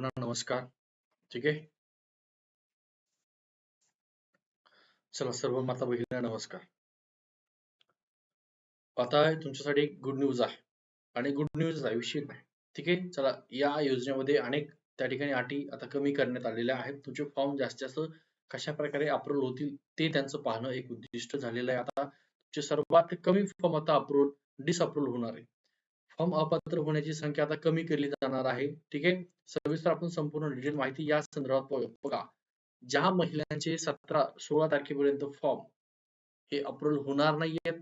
सर्वांना नमस्कार. ठीक आहे? चला सर्व माता भगिनींना नमस्कार. आता तुमच्यासाठी एक गुड न्यूज आहे. आणि गुड न्यूज आहे विषय नाही. ठीक आहे? चला या योजनेमध्ये अनेक त्या ठिकाणी अटी आता कमी करण्यात आलेल्या आहेत. तुमचे फॉर्म जास्तीत जास्त कशा प्रकारे अप्रूव्ह होतील ते त्यांचं पाहणं एक उद्दिष्ट झालेलं आहे. आता तुमचे सर्वात कमी फॉर्म आता अप्रूव्ह डिसअप्रूव्ह होणार आहे. फॉर्म अपात्र होण्याची संख्या आता कमी केली जाणार आहे. ठीक आहे? सविस्तर आपण संपूर्ण डिटेल माहिती या संदर्भात बघा ज्या महिलांचे सतरा सोळा तारखेपर्यंत फॉर्म हे अप्रूव्हल होणार नाहीयेत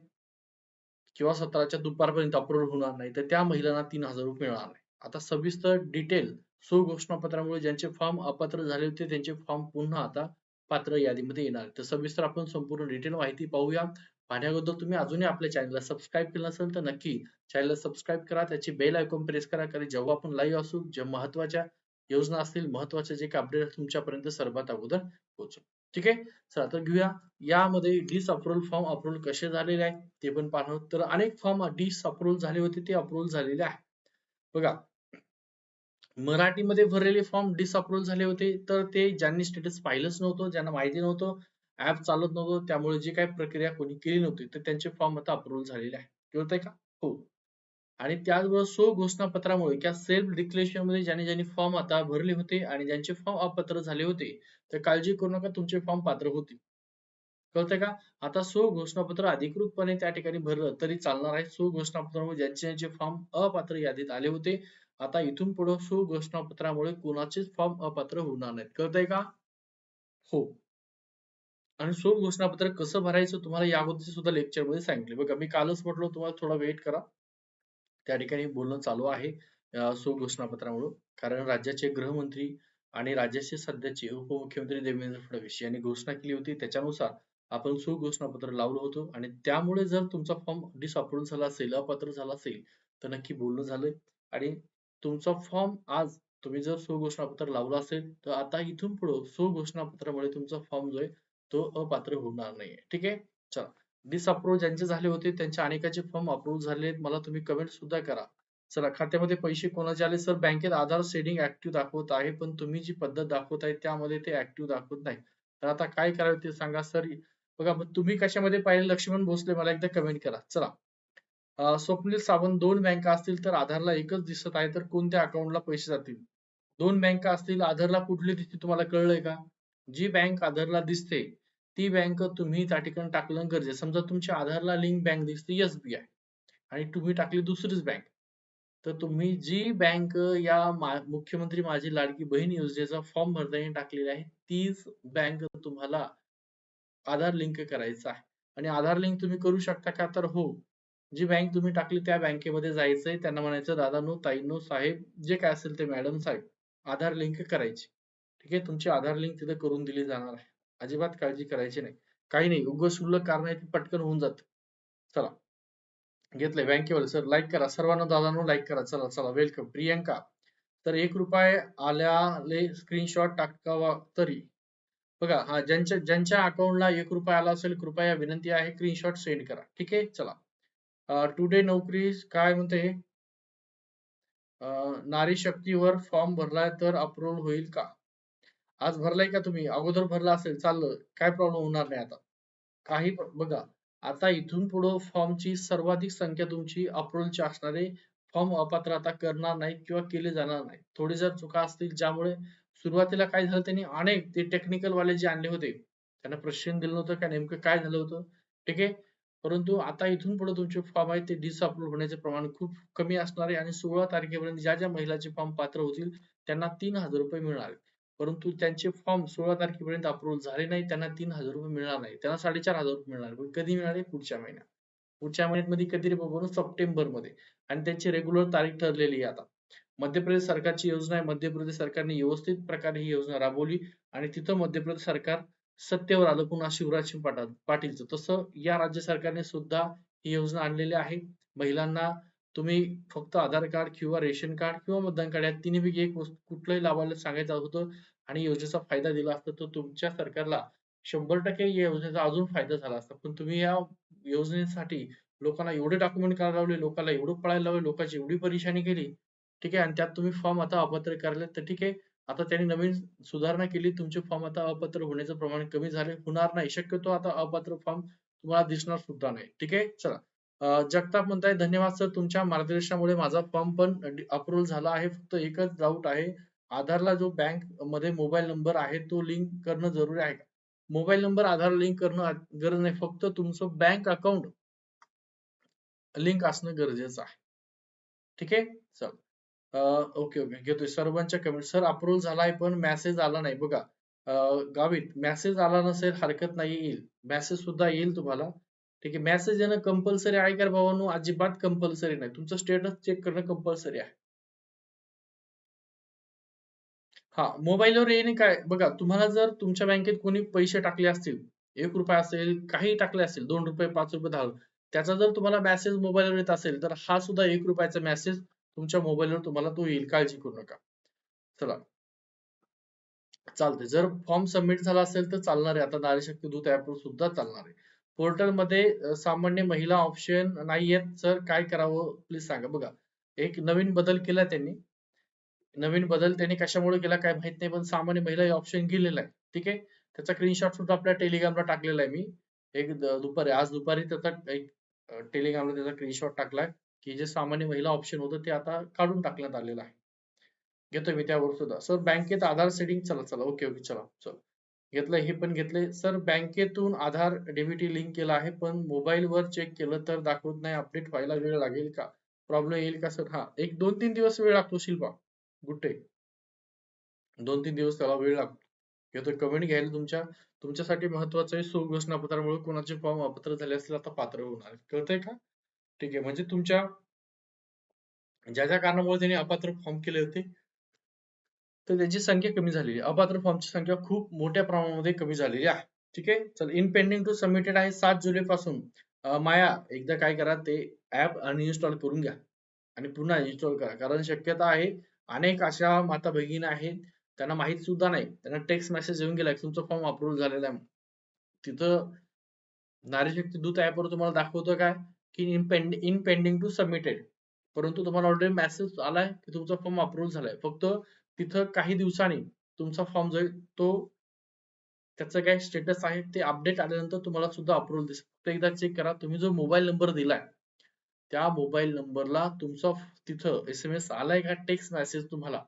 किंवा सतराच्या दुपारपर्यंत अप्रूव्हल होणार नाही तर त्या महिलांना तीन हजार रुपये मिळणार नाही. आता सविस्तर डिटेल सुघोषणापत्रामुळे ज्यांचे फॉर्म अपात्र झाले होते त्यांचे फॉर्म पुन्हा आता पात्र यादीमध्ये येणार तर सविस्तर आपण संपूर्ण डिटेल माहिती पाहूया. पाहण्याबद्दल तुम्ही अजूनही आपल्या चॅनलला सबस्क्राईब केलं नसेल तर नक्की चॅनलला सबस्क्राईब करा. त्याची बेल आयकॉन प्रेस करा. कारण जेव्हा आपण लाईव्ह असू जे महत्त्वाच्या योजना असतील महत्त्वाचे जे काही अपडेट तुमच्यापर्यंत सर्वात अगोदर पोहोचू ठीक आहे? चला तर घेऊया. यामध्ये डिस अप्रुव्हल फॉर्म अप्रुव्हल कसे झालेले आहे ते पण पाहणार तर अनेक फॉर्म डिस अप्रुव्हल झाले होते ते अप्रुव्हल झालेले आहे. बघा. मराठीमध्ये भरलेले फॉर्म डिसअप्रूव्ह झाले होते. तर ते ज्यांनी स्टेटस पाहिलंच नव्हतं ज्यांना माहिती नव्हतं ऍप चालत नव्हतं. त्यामुळे जी काही प्रक्रिया कोणी केली नव्हती तर त्यांचे फॉर्म आता अप्रूव्ह झालेले आहे कळतंय का? हो. आणि त्याचबरोबर सो घोषणापत्रामुळे किंवा सेल्फ डिक्लेरेशनमध्ये ज्याने ज्यांनी फॉर्म आता भरले होते आणि ज्यांचे फॉर्म अपात्र झाले होते तर काळजी करू नका तुमचे फॉर्म पात्र होतील. कळतंय का? आता सो घोषणापत्र अधिकृतपणे त्या ठिकाणी भरलं तरी चालणार आहे. सो घोषणापत्रामुळे ज्यांचे ज्यांचे फॉर्म अपात्र यादीत आले होते आता इथून पुढे सो घोषणापत्रामुळे कोणाचेच फॉर्म अपात्र होणार नाहीत. कळतंय का? हो. आणि सो घोषणापत्र कसं भरायचं तुम्हाला या अगोदर सुद्धा लेक्चरमध्ये सांगितले. बघा मी कालच म्हटलो तुम्हाला थोडा वेट करा. त्या ठिकाणी बोलणं चालू आहे सो घोषणापत्रामुळे. कारण राज्याचे गृहमंत्री आणि राज्याचे सध्याचे उपमुख्यमंत्री देवेंद्र फडणवीस यांनी घोषणा केली होती. त्याच्यानुसार आपण सुघोषणापत्र लावलं होतं आणि त्यामुळे जर तुमचा फॉर्म डिसअप्रूव्ह झाला असेल अपात्र झाला असेल तर नक्की बोलणं झालंय. आणि तुमचा फॉर्म आज तुम्ही जर सुघोषणापत्र लावलं असेल तर आता इथून पुढे सुघोषणापत्रामुळे तुमचा फॉर्म जो आहे तो अपात्र होणार नाहीये. ठीक आहे? चला. डिसअप्रूव्ह ज्यांचे झाले होते त्यांच्या अनेकाचे फॉर्म अप्रूव्ह झाले मला तुम्ही कमेंट सुद्धा करा. चला खात्यामध्ये पैसे कोणाचे आले? सर बँकेत आधार सेडिंग ऍक्टिव्ह दाखवत आहे पण तुम्ही जी पद्धत दाखवत आहे त्यामध्ये ते ऍक्टिव्ह दाखवत नाही. तर आता काय करावे ते सांगा सर. बघा तुम्ही कशामध्ये पाहिले? लक्ष्मण भोसले मला एकदा कमेंट करा. चला. स्वप्नील सावंत दोन बँका असतील तर आधारला एकच दिसत आहे तर कोणत्या अकाउंटला पैसे जातील? दोन बँका असतील आधारला कुठली दिसते तुम्हाला कळलंय का? जी बँक आधारला दिसते ती बँक तुम्ही त्या ठिकाणी टाकलं गरजेचं समजा तुमच्या आधारला लिंक बँक दिसते एसबीआय आणि तुम्ही टाकली दुसरीच बँक. तर तुम्ही जी बँक या मुख्यमंत्री माझी लाडकी बहीण योजनेचा फॉर्म भरताना टाकलेला आहे तीच बँक तुम्हाला आधार लिंक करायचं आहे. आणि आधार लिंक तुम्ही करू शकता का? तर हो. जी बँक तुम्ही टाकली त्या बँकेमध्ये जायचंय त्यांना म्हणायचं दादानो ताईनो साहेब जे काय असेल ते मॅडम साहेब आधार लिंक करायची. ठीक आहे? तुमची आधार लिंक तिथे करून दिली जाणार आहे. अजिबात काळजी करायची नाही. काही नाही उग शुल्लक कारण आहे पटकन होऊन जात. चला. घेतलंय बँकेवर सर लाईक करा. सर्वांना दादांनो लाईक करा. चला चला. वेलकम प्रियंका. तर एक रुपये आल्याले स्क्रीनशॉट टाकावा तरी. बघा हा ज्यांच्या ज्यांच्या अकाउंटला एक रुपया आला असेल कृपया विनंती आहे स्क्रीनशॉट सेंड करा. ठीक आहे? चला. टुडे नोकरी काय म्हणते? नारी शक्तीवर फॉर्म भरलाय तर अप्रूव्ह होईल का? आज भरलाय का तुम्ही? अगोदर भरला असेल चाललं. काय प्रॉब्लेम होणार नाही आता? काही बघा. आता इथून पुढे फॉर्मची सर्वाधिक संख्या तुमची अप्रूवलची असणारे फॉर्म अपात्र आता करणार नाही किंवा केले जाणार नाही थोडी जर चुका असतील ज्यामुळे सुरुवातीला काय झालं त्यांनी अनेक ते टेक्निकल वाले जे आणले होते त्यांना प्रशिक्षण दिलं नव्हतं का? नेमकं काय झालं होतं? ठीक आहे? परंतु आता इथून पुढे तुमचे फॉर्म आहेत ते डिसअप्रूव्ह होण्याचे प्रमाण खूप कमी असणार आहे आणि सोळा तारखेपर्यंत ज्या ज्या महिलाचे फॉर्म पात्र होतील त्यांना तीन हजार रुपये मिळणार परंतु त्यांचे फॉर्म सोळा तारखेपर्यंत अप्रूव्ह झाले नाही त्यांना तीन हजार रुपये मिळणार नाही. त्यांना साडेचार हजार रुपये मिळणार पण कधी मिळाले पुढच्या महिन्यात. पुढच्या महिन्यात मध्ये कधी बघू सप्टेंबरमध्ये आणि त्यांची रेग्युलर तारीख ठरलेली आहे आता. मध्य प्रदेश सरकारची योजना आहे. मध्य प्रदेश सरकारने व्यवस्थित प्रकारे ही योजना राबवली. आणि तिथं मध्य प्रदेश सरकार सत्तेवर आलं. पुन्हा शिवराज सिंग पाटीलचं. तसं या राज्य सरकारने सुद्धा ही योजना आणलेली आहे. महिलांना तुम्ही फक्त आधार कार्ड किंवा रेशन कार्ड किंवा मतदान कार्ड या तिन्हीपैकी एक कुठलंही लावायला सांगायचं होतं आणि योजनेचा फायदा दिला असता तर तुमच्या सरकारला शंभर टक्के या योजनेचा अजून फायदा झाला असता. पण तुम्ही या योजनेसाठी लोकांना एवढे डॉक्युमेंट करायला लावले लोकांना एवढं पळायला लावले लोकांची एवढी परेशानी केली ठीक आहे? आणि त्यात तुम्ही फॉर्म आता अपात्र करायला तर ठीक आहे. आता त्यांनी नवीन सुधारणा केली तुमचे फॉर्म आता अपात्र होण्याचं प्रमाण कमी झाले होणार नाही. शक्यतो आता अपात्र फॉर्म तुम्हाला दिसणार सुद्धा नाही ठीक आहे? चला. जगताप म्हणताय धन्यवाद सर तुमच्या मार्गदर्शनामुळे माझा फॉर्म पण अप्रूव्ह झाला आहे. फक्त एकच डाऊट आहे आधारला जो बँकमध्ये मोबाईल नंबर आहे तो लिंक करणं जरुरी आहे का? मोबाईल नंबर आधार लिंक करणं गरज नाही फक्त तुमचं बँक अकाउंट लिंक असणं गरजेचं आहे. ठीक आहे? चल. ओके ओके घेतोय. सर्वांच्या कमेंट सर अप्रुव्ह झालाय पण मेसेज आला नाही. बघा गावीत मेसेज आला नसेल हरकत नाही येईल. मेसेज सुद्धा येईल तुम्हाला. ठीक आहे. मेसेज येणं कंपल्सरी आहे का रे भावांनो? अजिबात कंपल्सरी नाही. तुमचं स्टेटस चेक करणं कंपल्सरी आहे. हा मोबाईलवर येणे काय? बघा तुम्हाला जर तुमच्या बँकेत कोणी पैसे टाकले असतील एक रुपये असेल काही टाकले असतील दोन रुपये पाच रुपये दहा त्याचा जर तुम्हाला मेसेज मोबाईलवर येत असेल तर हा सुद्धा एक रुपयाचा मेसेज तुमच्या मोबाईलवर तुम्हाला तो येईल. काळजी करू नका. चला. चालते जर फॉर्म सबमिट झाला असेल तर चालणार आहे. आता नारी शक्ती दूत ऍपवर सुद्धा चालणार आहे. पोर्टलमध्ये सामान्य महिला ऑप्शन नाही आहेत सर. काय करावं? प्लीज सांगा. बघा एक नवीन बदल केला त्यांनी. नवीन बदल त्यांनी कशामुळे केला काय माहीत नाही पण सामान्य महिला हे ऑप्शन गेलेला आहे. ठीक आहे? त्याचा स्क्रीनशॉट सुद्धा आपल्या टेलिग्रामला टाकलेला आहे मी. एक दुपारी आज दुपारी त्याचा एक टेलिग्रामला त्याचा स्क्रीनशॉट टाकलाय की जे सामान्य महिला ऑप्शन होतं ते आता काढून टाकण्यात आलेलं आहे. घेतो मी त्यावर सुद्धा. सर बँकेत आधार सेटिंग? चला चला. ओके ओके चला चला. घेतलं हे पण घेतलंय सर बँकेतून आधार डीबीटी लिंक केला आहे पण मोबाईल वर चेक केलं तर दाखवत नाही. अपडेट व्हायला वेळ लागेल का? प्रॉब्लेम येईल का सर? हा एक दोन तीन दिवस वेळ लागतो शिल्पा. Good day. दोन तीन दिवस त्याला वेळ लागतो. घेतोय. कमेंट घ्यायला तुमच्या तुमच्यासाठी महत्वाचं आहे. सो घोषणापत्रामुळे कोणाचे फॉर्म अपात्र झाले असतील आता पात्र होणार कळतंय का? ठीक आहे. म्हणजे तुमच्या ज्या ज्या कारणामुळे त्यांनी अपात्र फॉर्म केले होते तर त्यांची संख्या कमी झालेली. अपात्र फॉर्मची संख्या खूप मोठ्या प्रमाणामध्ये कमी झालेली आहे. ठीक आहे? चल इन पेंडिंग टू सबमिटेड आहे सात जुलै पासून माया एकदा काय करा ते ऍप अनइन्स्टॉल करून घ्या. आणि पुन्हा इन्स्टॉल करा. कारण शक्यता आहे अनेक अशा माता भगिनी आहेत त्यांना माहीत सुद्धा नाही. त्यांना टेक्स्ट मेसेज येऊन गेला तुमचा फॉर्म अप्रूव्ह झालेला आहे तिथं नारी शक्ती दूत ऍपवर तुम्हाला दाखवतो काय? की in pending in pending to submitted परंतु तुम्हाला ऑलरेडी मेसेज आलाय की तुमचा फॉर्म अप्रूव्ह झालाय. फक्त तिथं काही दिवसांनी तुमचा फॉर्म जो तो त्याचं काय स्टेटस आहे ते अपडेट आल्यानंतर तुम्हाला सुद्धा अप्रूव्हल दिसेल. फक्त एकदा चेक करा तुम्ही जो मोबाईल नंबर दिलाय त्या मोबाईल नंबरला तुमचा तिथं एस एम एस आलाय का टेक्स्ट मेसेज तुम्हाला?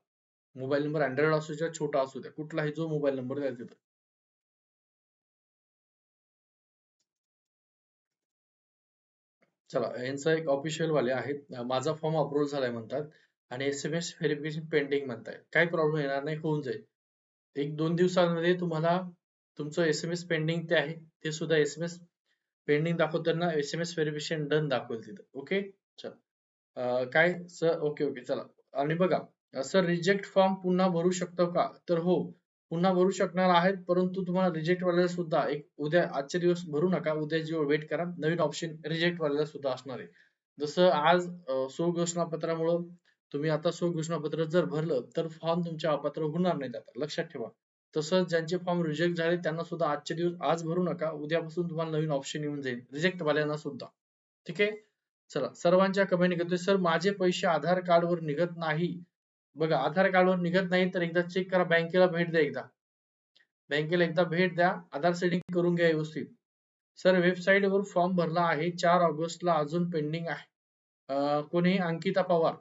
मोबाईल नंबर अँड्रॉइड असू द्या छोटा असू द्या कुठलाही जो मोबाईल नंबर द्या तिथं. चला यांचं एक ऑफिशियल वाले आहेत. माझा फॉर्म अप्रूव्ह झालाय म्हणतात. आणि S M S verification pending म्हणताय. काय प्रॉब्लेम येणार नाही होऊन जाईल. एक दोन दिवसांमध्ये तुम्हाला तुमचं एस एम एस पेंडिंग ते आहे ते सुद्धा एस एम एस पेंडिंग दाखवताना S M S verification done दाखवेल तिथं. ओके चल. काय? सर ओके ओके चला. आणि बघा सर रिजेक्ट फॉर्म पुन्हा भरू शकतो का? तर हो पुन्हा भरू शकणार आहेत परंतु तुम्हाला रिजेक्ट वाल्याला सुद्धा एक उद्या आजचे दिवस भरू नका. उद्या जेव्हा वेट करा नवीन ऑप्शन रिजेक्ट वाल्याला सुद्धा असणार आहे. जसं आज अं, सो घोषणापत्रामुळं तुम्ही आता सो घोषणापत्र जर भरलं तर फॉर्म तुमच्या अपात्र होणार नाहीत आता. लक्षात ठेवा. तसंच ज्यांचे फॉर्म रिजेक्ट झाले त्यांना सुद्धा आजचे दिवस आज भरू नका. उद्यापासून तुम्हाला नवीन ऑप्शन येऊन जाईल. रिजेक्ट वाल्यांना सुद्धा. ठीक आहे? चला सर्वांच्या कमेंट घेतोय. सर माझे पैसे आधार कार्ड वर निघत नाही. बघा आधार कार्ड वर निघत नाही तर एकदा चेक करा. बँकेला भेट द्या एकदा. बँकेला एकदा भेट द्या. आधार सेटिंग करून घ्या व्यवस्थित. सर वेबसाईट वर फॉर्म भरला आहे. चार ऑगस्टला अजून पेंडिंग आहे. कोणी? अंकिता पवार.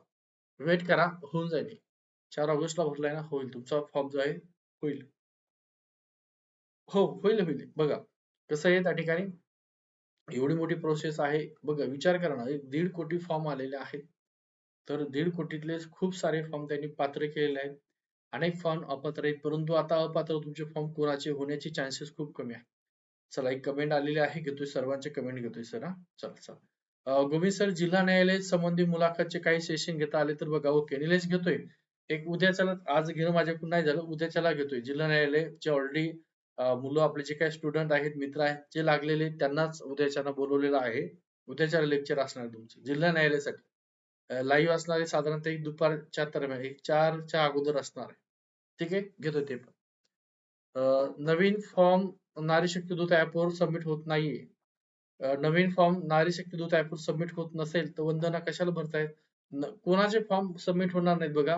वेट करा होऊन जाईल. चार ऑगस्टला भरलाय ना होईल. तुमचा फॉर्म जो आहे होईल. हो होईल होईल. बघा कसं आहे त्या ठिकाणी? एवढी मोठी प्रोसेस आहे. बघा विचार करा ना एक दीड कोटी फॉर्म आलेले आहेत. तर दीड कोटीतले खूप सारे फॉर्म त्यांनी पात्र केलेले आहेत. अनेक फॉर्म अपात्र आहेत. परंतु आता अपात्र तुमचे फॉर्म कोणाचे? होण्याचे चान्सेस खूप कमी आहे चला एक कमेंट आलेली आहे. घेतोय सर्वांचे कमेंट घेतोय सर हा? चला चला. गोविंद सर जिल्हा न्यायालय संबंधी मुलाखतचे काही सेशन घेता आले तर बघा. ओके निलेश घेतोय. एक उद्याच्याला आज घेणं माझ्याकडून नाही झालं. उद्याच्याला घेतोय. जिल्हा न्यायालयचे ऑलरेडी मुलं आपले जे काही स्टुडंट आहेत मित्र आहेत जे लागलेले आहेत, त्यांनाच उद्याच्याला बोलवलेलं आहे. उद्याच्या लेक्चर असणार तुमचे. जिल्हा न्यायालयासाठी. लाईव्ह असणारे साधारणतः एक दुपारच्या दरम्यान. एक चारच्या अगोदर असणार आहे. ठीक आहे? घेतोय ते पण. नवीन फॉर्म नारी शक्ती दूत ऍपवर सबमिट होत नाहीये. नवीन फॉर्म नारी शक्ती दूत ऍपवर सबमिट होत नसेल तर वंदना कशाला भरतायत? कोणाचे फॉर्म सबमिट होणार नाहीत बघा.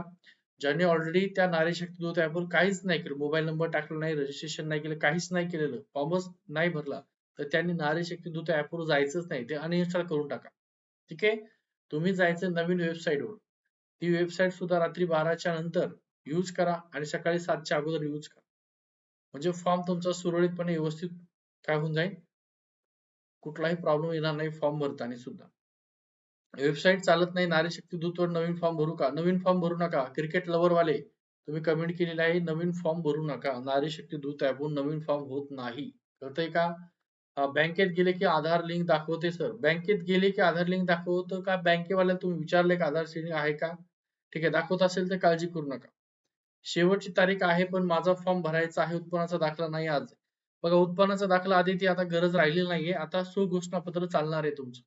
ज्यांनी ऑलरेडी त्या नारी शक्ती दूत ऍपवर काहीच नाही केलं मोबाईल नंबर टाकला नाही रजिस्ट्रेशन नाही केलं काहीच नाही केलेलं फॉर्मच नाही भरला तर त्यांनी नारी शक्ती दूत ऍपवर जायचंच नाही ते अनइन्स्टॉल करून टाका. ठीक आहे? तुम्ही जायचं नवीन वेबसाईटवर ती वेबसाईट सुद्धा रात्री बाराच्या नंतर यूज करा आणि सकाळी सातच्या अगोदर यूज करा. म्हणजे फॉर्म तुमचा सुरळीतपणे व्यवस्थित काय होऊन जाईल? कुठलाही प्रॉब्लेम येणार नाही फॉर्म भरताना सुद्धा. वेबसाईट चालत नाही नारी शक्ती दूतवर नवीन फॉर्म भरू का? नवीन फॉर्म भरू नका. क्रिकेट लवर वाले तुम्ही कमेंट केलेला आहे नवीन फॉर्म भरू नका. नारी शक्ती दूत ऍपहून नवीन फॉर्म होत नाही. कळतंय का? बँकेत गेले की आधार लिंक दाखवते सर बँकेत गेले की आधार लिंक दाखवतं का? बँकेवाल्याला तुम्ही विचारले का आधार लिंक आहे का? ठीक आहे दाखवत असेल तर काळजी करू नका. शेवटची तारीख आहे पण माझा फॉर्म भरायचा आहे उत्पन्नाचा दाखला नाही आज. बघा उत्पन्नाचा दाखला आधी ती आता गरज राहिली नाहीये. आता सुघोषणापत्र चालणार आहे तुमचं.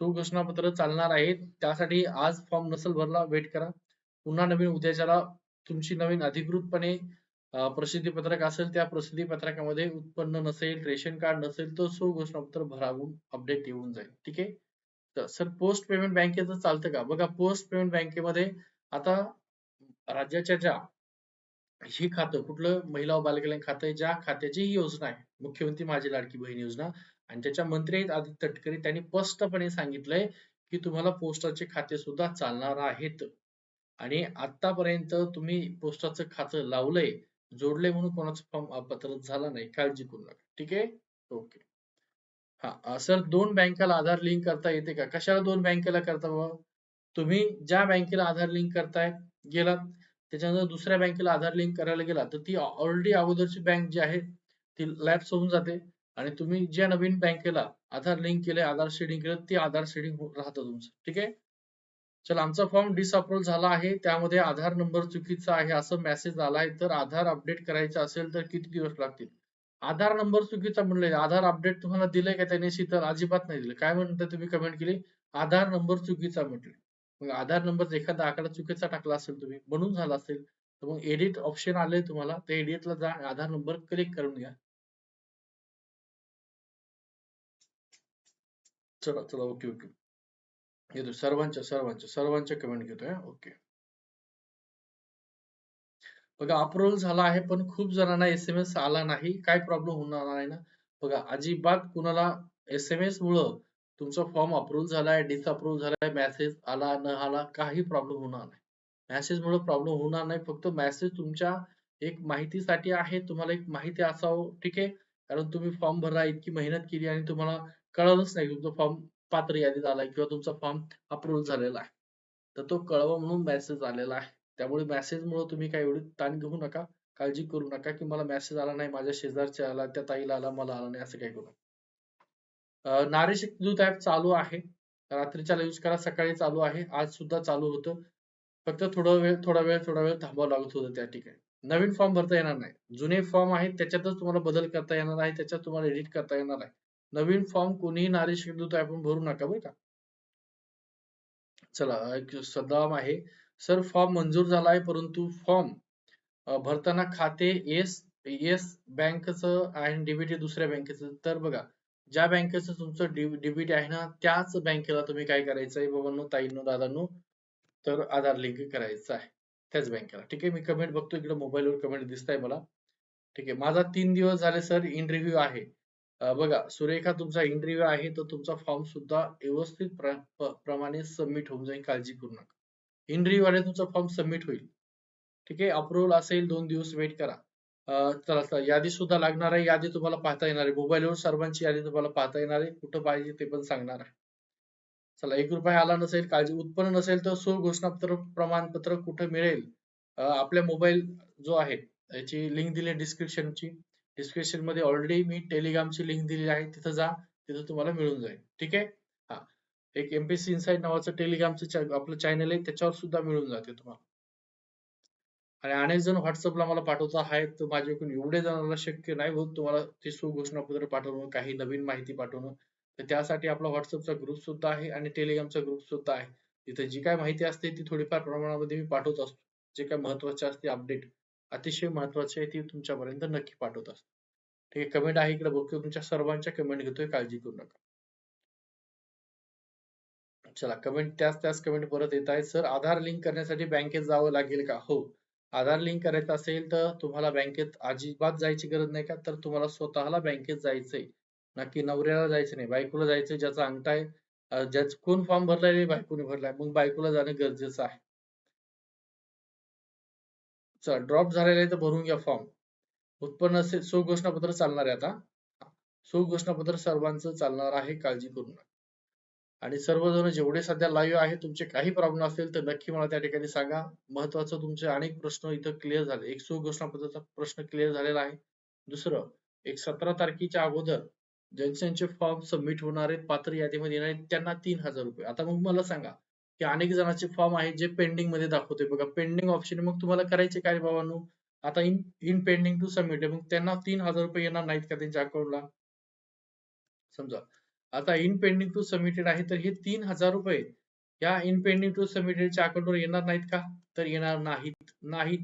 सुघोषणापत्र चालणार आहे. त्यासाठी आज फॉर्म नसेल भरला वेट करा. पुन्हा नवीन उद्याच्याला तुमची नवीन अधिकृतपणे प्रसिद्धी पत्रक असेल त्या प्रसिद्धी पत्रकामध्ये उत्पन्न नसेल रेशन कार्ड नसेल तर सुघोषणापत्र भरावून अपडेट येऊन जाईल. ठीक आहे? तर सर पोस्ट पेमेंट बँकेचं चालतं का? बघा पोस्ट पेमेंट बँकेमध्ये आता राज्याच्या ज्या हे खातं कुठलं महिला व बालकल्याण खातं आहे ज्या खात्याची ही योजना आहे. मुख्यमंत्री माझी लाडकी बहीण योजना. आणि त्याच्या मंत्री आहेत आदित्य तटकरे. त्यांनी स्पष्टपणे सांगितलंय की तुम्हाला पोस्टाचे खाते सुद्धा चालणार आहेत. आणि आतापर्यंत तुम्ही पोस्टाचं खातं लावलंय जोडले म्हणून कोणाचं फॉर्म पत्र झाला नाही. काळजी करू नका. ठीक आहे? ओके. हा सर दोन बँकेला आधार लिंक करता येते का? कशाला दोन बँकेला करता बाबा? तुम्ही ज्या बँकेला आधार लिंक करताय गेलात त्याच्यानंतर दुसऱ्या बँकेला आधार लिंक करायला गेला तर ती ऑलरेडी अगोदरची बँक जी आहे ती लॅप्स होऊन जाते. आणि तुम्ही ज्या नवीन बँकेला आधार लिंक केले आधार शेडिंग केलं ते आधार शेडिंग राहतं तुमचं. ठीक आहे? चला आमचा फॉर्म डिसअप्रूव्ह झाला आहे. त्यामध्ये आधार नंबर चुकीचा आहे असं मेसेज आला आहे. तर आधार अपडेट करायचं असेल तर किती दिवस लागतील? आधार नंबर चुकीचा म्हणले आधार अपडेट तुम्हाला दिलंय का त्याने? शीतल अजिबात नाही दिलं. काय म्हणता तुम्ही कमेंट केली? आधार नंबर चुकीचा म्हटले. मग आधार नंबर एखादा आकडा चुकीचा टाकला असेल तुम्ही म्हणून झाला असेल तर मग एडिट ऑप्शन आले तुम्हाला ते एडिटला जा आधार नंबर क्लिक करून घ्या. चला चला ओके ओके येतो सर्वांच्या सर्वांच्या सर्वांच्या कमेंट घेतोय ओके बघा अप्रुव्हल झाला आहे पण खूप जणांना एस एम एस आला नाही काय प्रॉब्लेम होणार नाही ना? बघा अजिबात कुणाला एस एम एस मुळे तुमचा फॉर्म अप्रूव्ह झालाय डिसअप्रूव्ह झालाय मेसेज आला न आला काही प्रॉब्लेम होणार नाही. मेसेज मुळे प्रॉब्लेम होणार नाही फक्त मेसेज तुमच्या एक माहितीसाठी आहे तुम्हाला एक माहिती असावं ठीक आहे? कारण तुम्ही फॉर्म भरला इतकी मेहनत केली आणि तुम्हाला कळलंच नाही तुमचा फॉर्म पात्र यादीत आलाय किंवा तुमचा फॉर्म अप्रूव्ह झालेला आहे. तर तो कळवा म्हणून मेसेज आलेला आहे. त्यामुळे मेसेज मुळे तुम्ही काही एवढी ताण घेऊ नका काळजी करू नका की मला मेसेज आला नाही माझ्या शेजारच्या आला त्या ताईला आला मला आला नाही असं काही करू नका. नारीशक्ती दूत ऍप चालू आहे. रात्रीच्या यूज करा सकाळी चालू आहे. आज सुद्धा चालू होतं. फक्त थोडा वेळ थोडा वेळ थोडा वेळ थांबावं लागत होतं त्या ठिकाणी. नवीन फॉर्म भरता येणार नाही. जुने फॉर्म आहेत त्याच्यातच तुम्हाला बदल करता येणार आहे त्याच्यात तुम्हाला एडिट करता येणार आहे. नवीन फॉर्म कोणीही नारी शक्ती दूत आपण भरू नका बरं का. चला एक सदाम आहे. सर फॉर्म मंजूर झाला आहे परंतु फॉर्म भरताना खाते येस येस बँकचं आणि डीबीटी दुसऱ्या बँकेचं. तर बघा ज्या बँकेचं तुमचं डेबिट आहे ना त्याच बँकेला तुम्ही काय करायचंय? बाबांनो ताईंनो दादांनो तर आधार लिंक करायचं आहे. त्याच बँकेला. ठीक आहे मी कमेंट बघतो इकडे मोबाईलवर कमेंट दिसत आहे मला. ठीक आहे माझा तीन दिवस झाले सर इंटरव्ह्यू आहे. बघा सुरेखा तुमचा इंटरव्ह्यू आहे तर तुमचा फॉर्म सुद्धा व्यवस्थित प्रमाणे सबमिट होऊन जाईल काळजी करू नका. इंटरव्ह्यू आले तुमचा फॉर्म सबमिट होईल. ठीक आहे अप्रुव्हल असेल दोन दिवस वेट करा. चला यादी सुद्धा लागणार आहे. यादी तुम्हाला पाहता येणार आहे. मोबाईलवर सर्वांची यादी तुम्हाला पाहता येणार आहे. कुठं पाहिजे ते पण सांगणार आहे. चला एक रुपया आला नसेल काळजी उत्पन्न नसेल तर सो घोषणापत्र प्रमाणपत्र कुठं मिळेल? आपल्या मोबाईल जो आहे याची लिंक दिली डिस्क्रिप्शनची डिस्क्रिप्शनमध्ये ऑलरेडी मी टेलिग्रामची लिंक दिलेली आहे. तिथं जा तिथं तुम्हाला मिळून जाईल. ठीक आहे? हा. एक एमपीसी इनसाइड नावाचं टेलिग्रामचं आपलं चॅनल आहे. त्याच्यावर सुद्धा मिळून जाते तुम्हाला. आणि अनेक जण व्हॉट्सअपला मला पाठवता आहेत तर माझ्याकडून एवढे जणांना शक्य नाही होत तुम्हाला ते सुघोषणापत्र पाठवणं काही नवीन माहिती पाठवणं. तर त्यासाठी आपला व्हॉट्सअपचा ग्रुप सुद्धा आहे आणि टेलिग्रामचा ग्रुप सुद्धा आहे. तिथे जी काय माहिती असते ती थोडीफार प्रमाणामध्ये मी पाठवत असतो. जे काय महत्त्वाचे असते अपडेट अतिशय महत्वाची आहे ती तुमच्यापर्यंत नक्की पाठवत असतो. ठीक आहे कमेंट आहे इकडे बघतो तुमच्या सर्वांच्या कमेंट घेतोय काळजी करू नका. चला कमेंट त्याच त्याच कमेंट परत येत आहेत. सर आधार लिंक करण्यासाठी बँकेत जावं लागेल का? हो. आधार लिंक करायचं असेल तर तुम्हाला बँकेत अजिबात जायची गरज नाही का? तर तुम्हाला स्वतःला बँकेत जायचंय. नक्की नवऱ्याला जायचं नाही बायकोला जायचं ज्याचा अंगठा आहे ज्याच कोण फॉर्म भरलाय बायकोने भरलाय मग बायकोला जाणं गरजेचं आहे. चला ड्रॉप झालेला आहे तर भरून घ्या फॉर्म. उत्पन्न असेल चालणार आहे आता. सुघोषणापत्र सर्वांचं चालणार आहे काळजी करू नका. आणि सर्वजण जेवढे सध्या लाईव्ह आहे तुमचे काही प्रॉब्लेम असेल तर नक्की मला त्या ठिकाणी सांगा. महत्वाचं तुमचे अनेक प्रश्न इथं क्लिअर झाले. एक सो घोषणापत्राचा प्रश्न क्लिअर झालेला आहे. दुसरं एक सतरा तारखेच्या अगोदर ज्यांचे ज्यांचे फॉर्म सबमिट होणार आहेत पात्र यादीमध्ये येणार आहेत त्यांना तीन हजार रुपये. आता मग मला सांगा की अनेक जणांचे फॉर्म आहेत जे पेंडिंगमध्ये दाखवते बघा पेंडिंग ऑप्शन मग तुम्हाला करायचे काय बाबांनो आता in in pending to submit मग त्यांना तीन हजार रुपये येणार नाहीत का त्यांच्या अकाउंटला समजा. आता इन पेंडिंग टू सबमिटेड आहे तर हे तीन हजार रुपये. या इन पेंडिंग टू सबमिटेडच्या अकाउंटवर येणार नाहीत का? तर येणार नाहीत. नाहीत.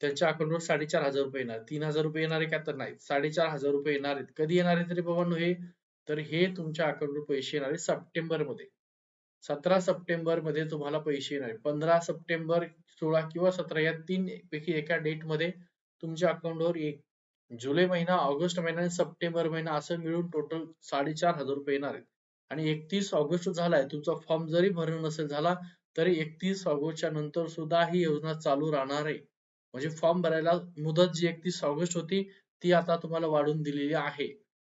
त्यांच्या अकाउंटवर साडेचार हजार रुपये येणार. तीन हजार रुपये येणार आहे का? तर नाही साडेचार हजार रुपये येणार आहेत. कधी येणार आहेत तरी बाबांनो हे? तर हे तुमच्या अकाउंटवर पैसे येणार आहे सप्टेंबरमध्ये सतरा सप्टेंबरमध्ये तुम्हाला पैसे येणार पंधरा सप्टेंबर सोळा किंवा सतरा या तीन पैकी एका डेटमध्ये तुमच्या अकाउंटवर एक जुलै महिना ऑगस्ट महिना आणि सप्टेंबर महिना असं मिळून टोटल साडेचार हजार रुपये येणार आहेत. आणि एकतीस ऑगस्ट झालाय तुमचा फॉर्म जरी भरणं नसेल झाला तरी एकतीस ऑगस्टच्या नंतर सुद्धा ही योजना चालू राहणार आहे. म्हणजे फॉर्म भरायला मुदत जी एकतीस ऑगस्ट होती ती आता तुम्हाला वाढवून दिलेली आहे.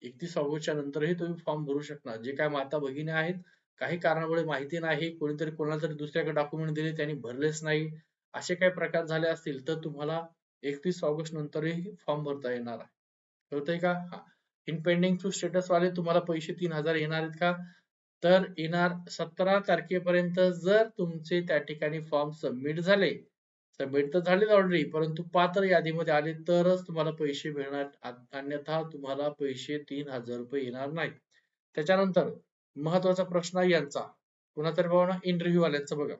एकतीस ऑगस्टच्या नंतरही तुम्ही फॉर्म भरू शकणार. जे काय माता भगिनी आहेत काही कारणामुळे माहिती नाही कोणीतरी कोणाला तरी दुसऱ्याकडे डॉक्युमेंट दिले त्यांनी भरलेच नाही. असे काही प्रकार झाले असतील तर तुम्हाला एकतीस ऑगस्ट नंतरही फॉर्म भरता येणार आहे. कळतंय का? हा. टू स्टेटस वाले तुम्हाला पैसे तीन हजार येणार आहेत का? तर येणार सतरा तारखेपर्यंत जर तुमचे त्या ठिकाणी फॉर्म सबमिट झाले सबमिट तर झाले ऑलरेडी परंतु पात्र यादीमध्ये आले तरच तुम्हाला पैसे मिळणार. अन्यथा तुम्हाला पैसे तीन हजार रुपये येणार नाही त्याच्यानंतर महत्त्वाचा प्रश्न आहे यांचा. कुणाचा ना इंटरव्ह्यू वाल्यांचा बघा.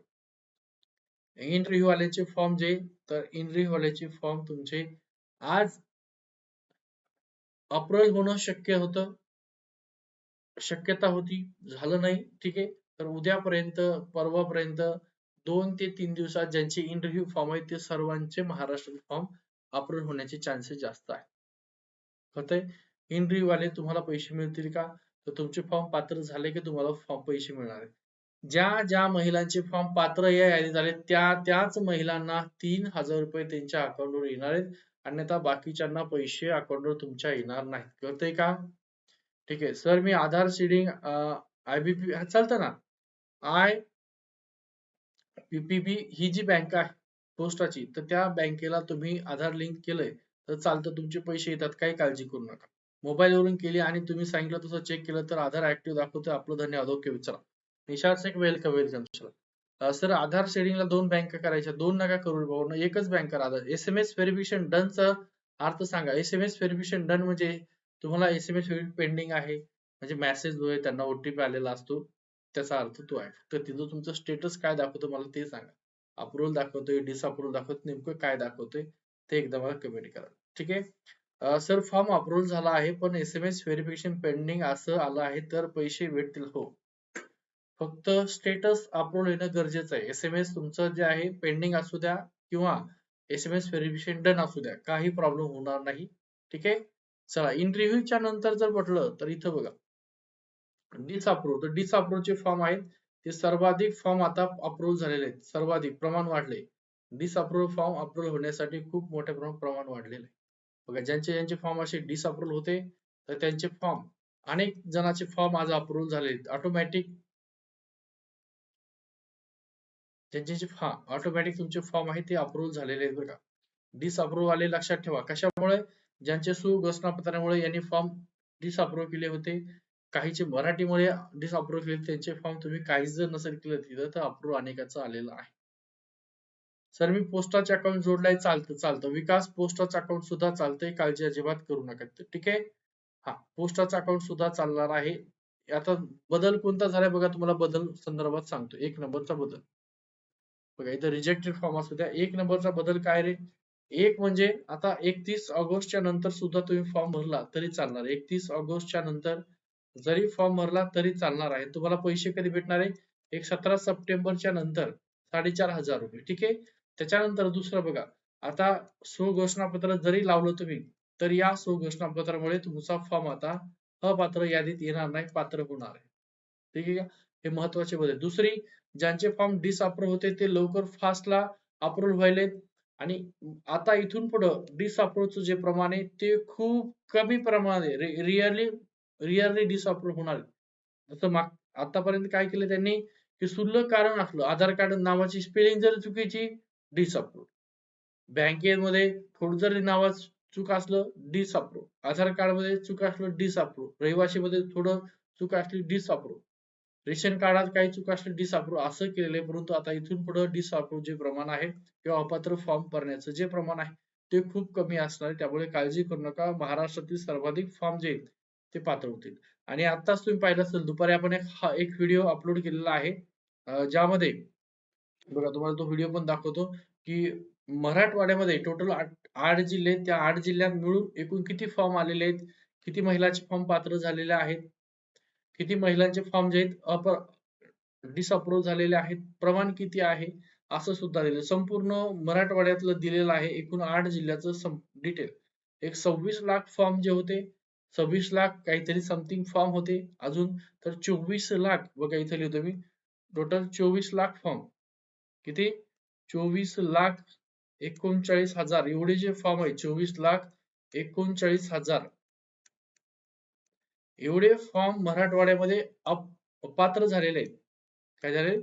इंटरव्ह्यू फॉर्म जे तर इंटरव्ह्यू फॉर्म तुमचे आज अप्रोच होणं शक्य होतं. शक्यता होती. झालं नाही. ठीक आहे. तर उद्यापर्यंत परवापर्यंत दोन ते तीन दिवसात ज्यांचे इंटरव्ह्यू फॉर्म आहेत ते सर्वांचे महाराष्ट्र फॉर्म अप्रूव्ह होण्याचे चान्सेस जास्त आहे कळतंय इंटरव्ह्यू वाले तुम्हाला पैसे मिळतील का? तर तुमचे फॉर्म पात्र झाले की तुम्हाला फॉर्म पैसे मिळणार आहे ज्या ज्या महिलांचे फॉर्म पात्र या यादीत आले त्या त्याच महिलांना तीन हजार रुपये त्यांच्या अकाउंटवर येणार आहेत. अन्यथा बाकीच्यांना पैसे अकाउंटवर तुमच्या येणार नाहीत. कळतंय का? ठीक आहे. सर मी आधार सीडिंग आयबीपी चालतं ना? आय पीपीबी ही जी बँक आहे पोस्टाची तर त्या बँकेला तुम्ही आधार लिंक केलंय तर चालतं. तुमचे पैसे येतात काही काळजी करू नका. मोबाईल वरून केली आणि तुम्ही सांगितलं तसं चेक केलं तर आधार ऍक्टिव्ह दाखवतोय. आपलं धन्यवाद. ओके विचारा. Nishad Shaikh welcome welcome sir sir Aadhaar शेडिंगला दोन बँका करायच्या दोन नका करू भाऊ एकच बँक करा. Aadhaar S M S verification डनचा अर्थ सांगा. S M S verification done म्हणजे तुम्हाला एस एम एस पेंडिंग आहे. म्हणजे मेसेज जो आहे त्यांना ओटीपी आलेला असतो. त्याचा अर्थ तो आहे. तर तिथं तुमचं स्टेटस काय दाखवतो मला ते सांगा. अप्रुव्हल दाखवतोय डिसअप्रुव्हल दाखवत नेमकं काय दाखवतोय ते एकदा मला कमेंट करा. ठीक आहे? सर फॉर्म अप्रुव्हल झाला आहे पण S M S verification pending असं आलं आहे तर पैसे भेटतील. हो. फक्त स्टेटस अपलोड येणं गरजेचं आहे. एस एम एस तुमचं जे आहे पेंडिंग असू द्या किंवा S M S verification done असू द्या काही प्रॉब्लेम होणार नाही. ठीक आहे? चला इंटरव्ह्यूच्या नंतर जर म्हटलं तर इथं बघा. डिसअप्रूव्ह तर डिसअप्रूव्ह चे फॉर्म आहेत. ते सर्वाधिक फॉर्म आता अप्रूव्ह झालेले आहेत. सर्वाधिक प्रमाण वाढले. डिसअप्रूव्ह फॉर्म अप्रूव्ह होण्यासाठी खूप मोठ्या प्रमाणात प्रमाण वाढलेलं आहे. बघा ज्यांचे ज्यांचे फॉर्म असे डिसअप्रूव्ह होते तर त्यांचे फॉर्म अनेक जणांचे फॉर्म आज अप्रूव्ह झाले ऑटोमॅटिक त्यांचे जे हा ऑटोमॅटिक तुमचे फॉर्म आहे ते अप्रूव्ह झालेले आहेत बरं का. डिसअप्रूव्ह आले लक्षात ठेवा. कशामुळे? ज्यांचे सुघोषणापत्रामुळे यांनी फॉर्म डिसअप्रूव्ह केले होते. काहीचे मराठीमुळे डिसअप्रूव्ह केले त्यांचे फॉर्म तुम्ही काहीच जर नसेल केलं तिथं तर अप्रूव्ह अनेकाचं आलेलं आहे. सर मी पोस्टाचे अकाउंट जोडलाय चालतं चालतं. विकास पोस्टाचं अकाउंट सुद्धा चालतंय काळजी अजिबात करू नका. ठीक आहे? हा पोस्टाचं अकाउंट सुद्धा चालणार आहे. आता बदल कोणता झालाय बघा तुम्हाला बदल संदर्भात सांगतो. एक नंबरचा बदल. बघा इथं रिजेक्टेड फॉर्म असू द्या. एक नंबरचा बदल काय रे? एक म्हणजे आता एकतीस ऑगस्टच्या नंतर सुद्धा तुम्ही फॉर्म भरला तरी चालणार. एकतीस ऑगस्टच्या नंतर जरी फॉर्म भरला तरी चालणार आहे. तुम्हाला पैसे कधी भेटणार आहे? एक सतरा सप्टेंबरच्या नंतर साडेचार हजार रुपये. ठीक आहे? त्याच्यानंतर दुसरं बघा. आता स्वघोषणापत्र जरी लावलं तुम्ही तर या स्वघोषणापत्रामुळे तुमचा फॉर्म आता अपात्र यादीत येणार नाही पात्र होणार आहे. ठीक आहे का? हे महत्त्वाचे बदल. दुसरी ज्यांचे फॉर्म डिसअप्रूव्ह होते ते लवकर फास्टला अप्रूव्ह व्हायलेत आणि आता इथून पुढं डिसअप्रूव्हचं जे प्रमाण आहे ते खूप कमी प्रमाणात रिअरली रिअरली डिसअप्रूव्ह होणार. जसं माग आतापर्यंत काय केलं त्यांनी? की शुल्लक कारण असलं आधार कार्ड नावाची स्पेलिंग जर चुकीची डिसअप्रूव्ह बँकेमध्ये थोडं जरी नावात चूक असलं डिसअप्रूव्ह आधार कार्डमध्ये चूक असलं डिसअप्रूव्ह रहिवाशी मध्ये थोडं चूक असली डिसअप्रूव्ह रेशन कार्डात काही चूक असली डिसअप्रूव्ह असं केलेलं आहे परंतु आता इथून पुढे डिसअप्रूव्ह जे प्रमाण आहे किंवा अपात्र फॉर्म भरण्याचं जे प्रमाण आहे ते खूप कमी असणार आहे. त्यामुळे काळजी करू नका. महाराष्ट्रातील सर्वाधिक फॉर्म जे ते पात्र होतील. आणि आताच तुम्ही पाहिलं असेल दुपारी आपण एक हा एक व्हिडिओ अपलोड केलेला आहे. ज्यामध्ये बघा तुम्हाला तो व्हिडिओ पण दाखवतो की मराठवाड्यामध्ये टोटल आठ आठ जिल्हे त्या आठ जिल्ह्यात मिळून एकूण किती फॉर्म आलेले आहेत? किती महिलांचे फॉर्म पात्र झालेले आहेत? किती महिलांचे फॉर्म जे आहेत अप डिसअप्रूव्ह झालेले आहेत प्रमाण किती आहे असं सुद्धा दिलं. संपूर्ण मराठवाड्यातलं दिलेलं आहे एकूण आठ जिल्ह्याचं डिटेल एक सव्वीस लाख फॉर्म जे होते सव्वीस लाख काहीतरी समथिंग फॉर्म होते. अजून तर चोवीस लाख बघा इथे लिहितो मी टोटल चोवीस लाख फॉर्म किती? चोवीस लाख एकोणचाळीस हजार. एवढे जे फॉर्म आहे चोवीस लाख एकोणचाळीस हजार. एवढे फॉर्म मराठवाड्यामध्ये अपात्र झालेले आहेत. काय झाले?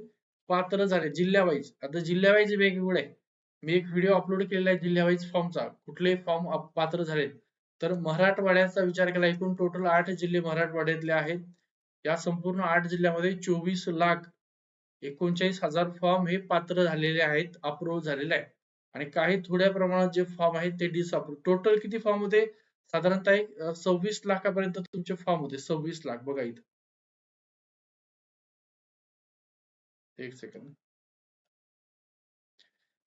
पात्र झाले. जिल्ह्यावाईज. आता जिल्ह्यावाईज वेगवेगळे आहे मी एक व्हिडिओ अपलोड केलेला आहे जिल्ह्यावाईज फॉर्मचा कुठले फॉर्म पात्र झाले तर मराठवाड्याचा विचार केला एकूण टोटल आठ जिल्हे मराठवाड्यातले आहेत. या संपूर्ण आठ जिल्ह्यामध्ये चोवीस लाख एकोणचाळीस हजार फॉर्म हे पात्र झालेले आहेत अप्रूव्ह झालेले आहे आणि काही थोड्या प्रमाणात जे फॉर्म आहेत ते डिसअप्रूव्ह टोटल किती फॉर्म होते? साधारणतः एक सव्वीस लाखापर्यंत तुमचे फॉर्म होते. सव्वीस लाख. बघा इथं. एक सेकंद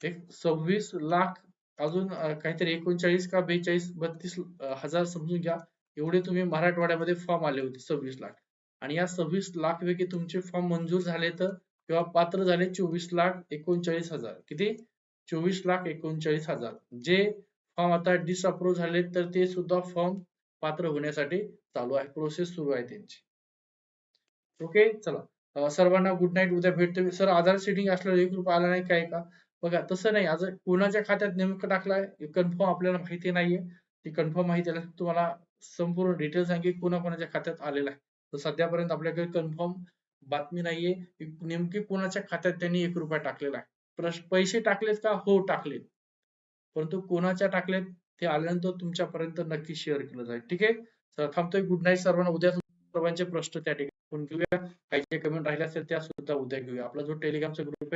एक सव्वीस लाख अजून काहीतरी एकोणचाळीस का बेचाळीस बत्तीस हजार समजून घ्या. एवढे तुम्ही मराठवाड्यामध्ये फॉर्म आले होते सव्वीस लाख. आणि या सव्वीस लाख पैकी तुमचे फॉर्म मंजूर झाले तर किंवा पात्र झाले चोवीस लाख एकोणचाळीस हजार. किती? चोवीस लाख एकोणचाळीस हजार. जे फॉर्म आता डिसअप्रूव्ह झाले तर ते सुद्धा फॉर्म पात्र होण्यासाठी चालू आहे. प्रोसेस सुरू आहे त्यांची. ओके चला. सर्वांना गुड नाईट उद्या भेटतो. सर आधार सेटिंग असल्यावर एक रुपया आला नाही काय का? बघा तसं नाही. आज कोणाच्या खात्यात नेमकं टाकलाय? कन्फर्म आपल्याला माहिती नाहीये. ती कन्फर्म माहिती आल्या तुम्हाला संपूर्ण डिटेल सांगेल कोणाकोणाच्या खात्यात आलेला आहे. तर सध्यापर्यंत आपल्याकडे कन्फर्म बातमी नाहीये. नेमकी कोणाच्या खात्यात त्यांनी एक रुपया टाकलेला आहे? पैसे टाकलेत का? हो टाकलेत. परंतु कोणाच्या टाकलेत ते आल्यानंतर तुमच्यापर्यंत नक्की शेअर केलं जाईल. ठीक आहे? तर थांबतोय. गुड नाईट सर्वांना. उद्या सर्वांचे प्रश्न त्या ठिकाणी घेऊया. काही जे कमेंट राहिले असेल त्या सुद्धा उद्या घेऊया. आपला जो टेलिग्रामचा ग्रुप आहे